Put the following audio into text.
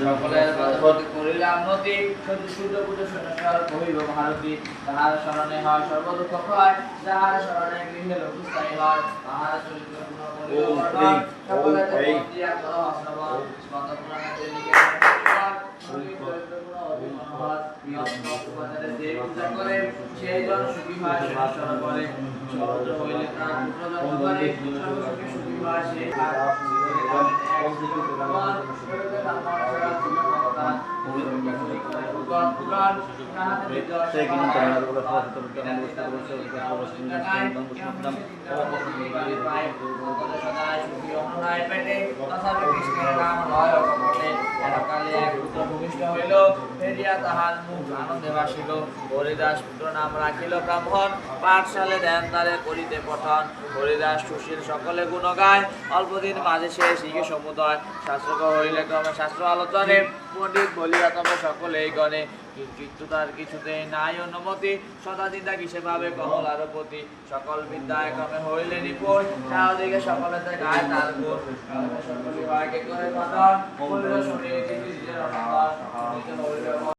সকলের পদপতি করিলাম নদী সতী সূর্য পুজো সনস্বর কহিব ভারতী তাহার স্মরণে হয় সর্বদুঃখ ক্ষয় যাহার স্মরণে গৃহে লঘুস্থায়ী হয় তাহার চরিত্র সকলের দিয়া করো হস্তবল, স্কন্দ পুরাণে সেই জন সুখী হয় সনস্বর করে সমুদ্র হইলে তার পুত্র জন্ম করে সর্বসুখী সুখী হয় সে ত্রিগুণ আর হরিদাস পুত্র নাম রাখিল ব্রাহ্মণ, পাঠশালে দ্বারে করিতে পঠন। হরিদাস সুশীল সকলে গুণ গায় অল্পদিন মাঝে সে শিখে সমুদয়। শাস্ত্রক হইলে ক্রমে শাস্ত্র আলোচনে। পণ্ডিত বলিয়া তবে সকলেই গণে। কিন্তু তার কিছুতেই নাই অনুমতি, সদা চিন্তা কিসে ভাবে কমল আরও সকল বিদ্যায় ক্রমে হইলে নিপুণ সকলেতে গায় তার গুণ। সকলে হয় করে বলিল শুনিয়ে